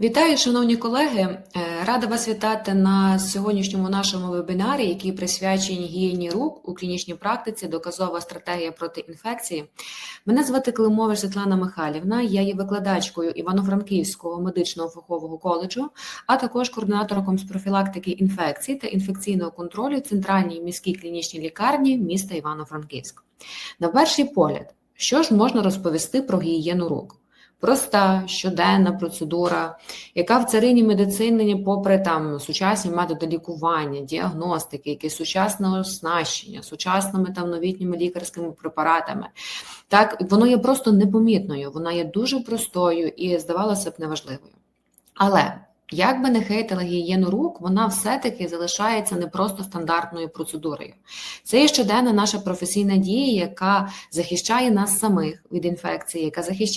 Вітаю, шановні колеги. Е, Рада вас вітати на сьогоднішньому нашому вебінарі, який присвячений гігієні рук у клінічній практиці доказова стратегія проти інфекції. Мене звати Климович Світлана Михайлівна. Я є викладачкою Івано-Франківського медичного фахового коледжу, а також координатором з профілактики інфекцій та інфекційного контролю центральній міській клінічній лікарні міста Івано-Франківськ. На перший погляд, що ж можна розповісти про гігієну рук? Проста щоденна процедура, яка в царині медицини, попри там сучасні методи лікування, діагностики, якесь сучасне оснащення, сучасними там новітніми лікарськими препаратами, так воно є просто непомітною, вона є дуже простою і здавалося б неважливою. Але як би не хейтила гігієну рук, вона все-таки залишається не просто стандартною процедурою. Це є щоденна наша професійна дія, яка захищає нас самих від інфекції, яка захищає.